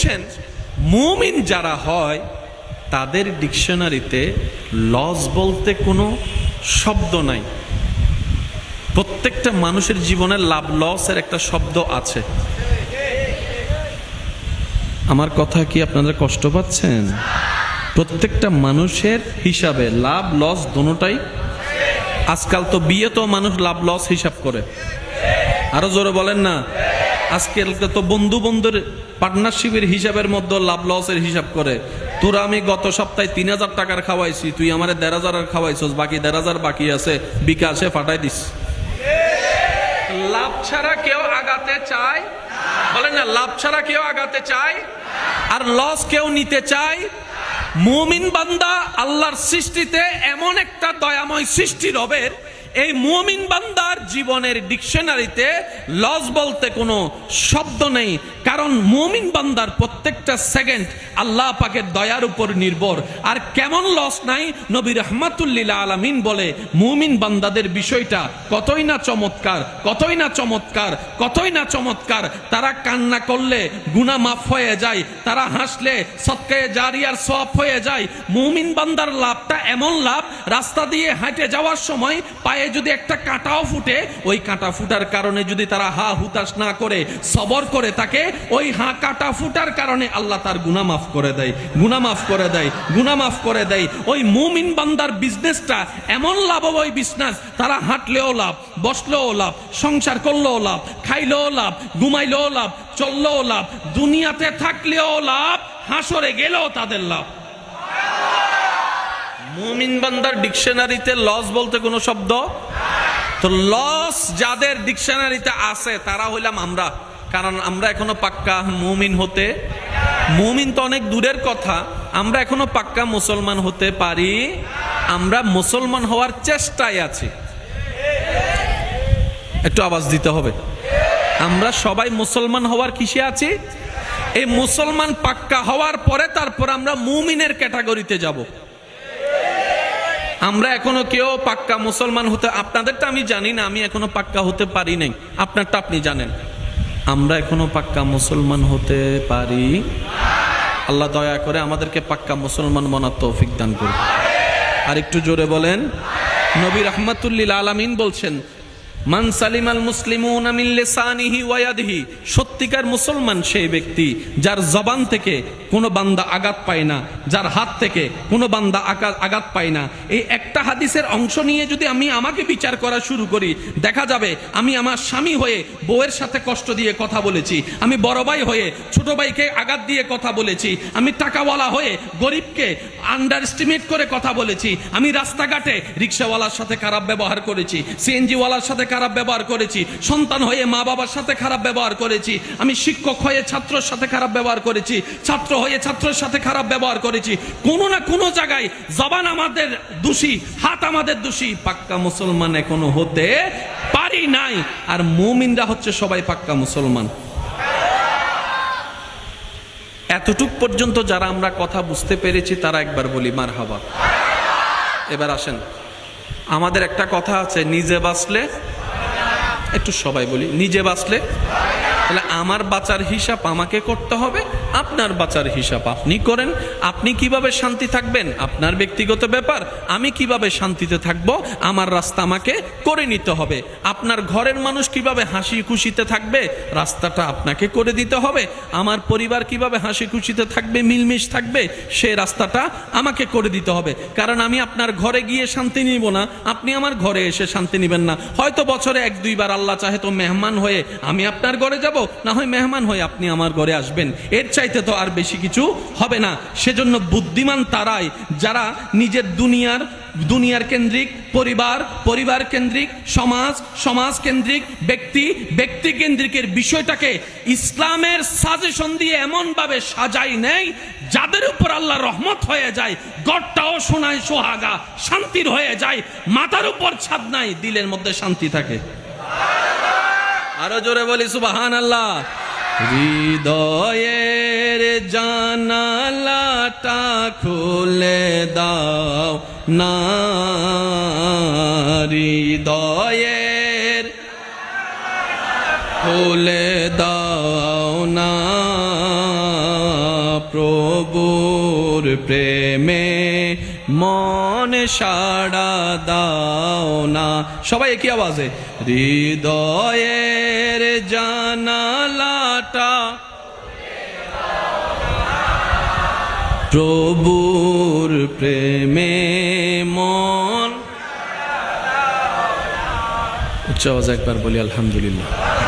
বলছেন, মুমিন যারা হয়, তাদের ডিকশনারিতে লস বলতে কোনো শব্দ নাই। প্রত্যেকটা মানুষের জীবনে লাভ লসের একটা শব্দ আছে। আমার কথা কি আপনারা কষ্ট পাচ্ছেন? প্রত্যেকটা মানুষের হিসাবে লাভ লস দোনোটাই আজকাল তো বিয়ে তো মানুষ লাভ লস হিসাব করে। আরও জোরে বলেন না। আজকাল তো বন্ধু বন্ধুর পার্টনারশিপের হিসাবের মধ্যে লাভ লসের হিসাব করে। তোরা আমি গত সপ্তাহে তিন হাজার টাকার খাওয়াইছি, তুই আমার দেড় হাজার খাওয়াইছস, বাকি দেড় হাজার বাকি আছে, বিকাশে ফাটাই দিস। লাভ ছাড়া কেউ আগাতে চায়? বলেন না, লাভ ছাড়া কেউ আগাতে চায়? আর লস কেউ নিতে চায়? মুমিন বান্দা আল্লাহর সৃষ্টিতে এমন একটা দয়াময় সৃষ্টি রবের এই মুমিন বান্দার জীবনের ডিকশনারিতে লস বলতে কোনো শব্দ নেই, কারণ মুমিন বান্দার প্রত্যেকটা সেকেন্ড আল্লাহ পাকের দয়ার উপর নির্ভর। আর কেমন লস নাই? নবী রহমাতুল্লিল আলামিন বলে, মুমিন বান্দাদের বিষয়টা কতই না চমৎকার, কতই না চমৎকার, কতই না চমৎকার। তারা কান্না করলে গুনাহ মাফ হয়ে যায়, তারা হাসলে সৎকায়ে জারিয়ার সওয়াব হয়ে যায়। মুমিন বান্দার লাভটা এমন লাভ, রাস্তা দিয়ে হাঁটে যাওয়ার সময় পায়ে যদি একটা কাঁটাও ফুটে, ওই কাঁটা ফুটার কারণে যদি তারা হা হুতাশ না করে, সবর করে তাকে ওই হা কাঁটা ফুটার কারণে আল্লাহ তার গুনাহ মাফ করে দেয়, গুনাহ মাফ করে দেয়, গুনাহ মাফ করে দেয়। ওই মুমিন বান্দার বিজনেসটা এমন লাভ ওই বিজনেস তারা হাঁটলেও লাভ, বসলেও লাভ, সংসার করলেও লাভ, খাইলেও লাভ, ঘুমাইলেও লাভ, চললেও লাভ, দুনিয়াতে থাকলেও লাভ, হাসরে গেলেও তাদের লাভ। মুমিন বান্দার ডিকশনারিতে লস বলতে কোনো শব্দ? তো লস যাদের ডিকশনারিতে আছে, তারা হইলাম আমরা। কারণ আমরা এখনও পাক্কা মুমিন হতে মুমিন তো অনেক দূরের কথা। আমরা এখনও পাক্কা মুসলমান হতে পারি। আমরা মুসলমান হওয়ার চেষ্টায় আছি। একটু আওয়াজ দিতে হবে। আমরা সবাই মুসলমান হওয়ার কিসে আছি? এই মুসলমান পাক্কা হওয়ার পরে তারপর আমরা মুমিনের ক্যাটাগরিতে যাব। আমরা এখনও কেউ পাক্কা মুসলমান হতে আপনাদের তো আমি জানি না, আমি এখনও পাক্কা হতে পারি নাই। আপনারটা আপনি জানেন। আমরা এখনও পাক্কা মুসলমান হতে পারি। আল্লাহ দয়া করে আমাদেরকে পাক্কা মুসলমান মনার তৌফিক দান করুন। আর একটু জোরে বলেন। নবী রহমাতুল্লিল আলামিন বলছেন মান সালিমাল মুসলিমুন মিন লিসানিহি ওয়া ইয়াদিহি। সত্যিকার মুসলমান সেই ব্যক্তি যার জবান থেকে কোনো বান্দা আঘাত পায় না, যার হাত থেকে কোনো বান্দা আঘাত পায় না। এই একটা হাদিসের অংশ নিয়ে যদি আমি আমাকে বিচার করা শুরু করি, দেখা যাবে আমি আমার স্বামী হয়ে বউয়ের সাথে কষ্ট দিয়ে কথা বলেছি, আমি বড় ভাই হয়ে ছোট ভাইকে আঘাত দিয়ে কথা বলেছি, আমি টাকাওয়ালা হয়ে গরিবকে আন্ডার এস্টিমেট করে কথা বলেছি, আমি রাস্তাঘাটে রিক্সাওয়ালার সাথে খারাপ ব্যবহার করেছি সিএনজিওয়ালার সাথে খারাপ ব্যবহার করেছি। সন্তান হয়ে মা বাবার সাথে খারাপ ব্যবহার করেছি। আমি শিক্ষক হয়ে ছাত্রর সাথে খারাপ ব্যবহার করেছি। ছাত্র হয়ে ছাত্রের সাথে খারাপ ব্যবহার করেছি। কোনো না কোনো জায়গায় জবান আমাদের দোষী, হাত আমাদের দোষী। পাক্কা মুসলমান এখনও হতে পারি নাই। আর মুমিনরা হচ্ছে সবাই পাক্কা মুসলমান। এতটুক পর্যন্ত যারা আমরা কথা বুঝতে পেরেছি, তারা একবার বলি মার হাবা এবার আসেন। আমাদের একটা কথা আছে নিজে বাঁচলে একটু সবাই বলি নিজে বাঁচলে তাহলে আমার বাঁচার হিসাব আমাকে করতে হবে, আপনার বাঁচার হিসাব আপনি করেন। আপনি কীভাবে শান্তি থাকবেন? আপনার ব্যক্তিগত ব্যাপার, আমি কীভাবে শান্তিতে থাকব? আমার রাস্তা আমাকে করে নিতে হবে। আপনার ঘরের মানুষ কীভাবে হাসি খুশিতে থাকবে? রাস্তাটা আপনাকে করে দিতে হবে। আমার পরিবার কীভাবে হাসি খুশিতে থাকবে? মিলমিশ থাকবে? সে রাস্তাটা আমাকে করে দিতে হবে। কারণ আমি আপনার ঘরে গিয়ে শান্তি নিব না। আপনি আমার ঘরে এসে শান্তি নেবেন না। হয়তো বছরে এক দুইবার আল্লাহ চাহে তো মেহমান হয়ে আমি আপনার ঘরে যাব না হয় মেহমান হয়ে আপনি আমার ঘরে আসবেন। এর চাইতে তো আর বেশি কিছু হবে না। সেজন্য বুদ্ধিমান তারাই, যারা নিজের দুনিয়ার দুনিয়ার কেন্দ্রিক, পরিবার পরিবার কেন্দ্রিক, সমাজ সমাজ কেন্দ্রিক, ব্যক্তি ব্যক্তি কেন্দ্রিকের বিষয়টাকে ইসলামের সাজেশন দিয়ে এমনভাবে সাজাই নেই, যাদের উপর আল্লাহ রহমত হয়ে যায়, গড়টাও শোনায় সোহাগা, শান্তির হয়ে যায়, মাথার উপর ছাদ নাই, দিলের মধ্যে শান্তি থাকে। আরও জোরে বলি সুবাহান আল্লাহ হৃদয়ের জানালাটা খুলে দাও না। হৃদয়ের খুলে দাও না। প্রভুর প্রেমে মন সাড়া দাও। না। সবাই একই আওয়াজে। হৃদয়ের জানালাটা প্রভুর প্রেমে মন। উচ্চ আওয়াজ একবার বলি আলহামদুলিল্লাহ।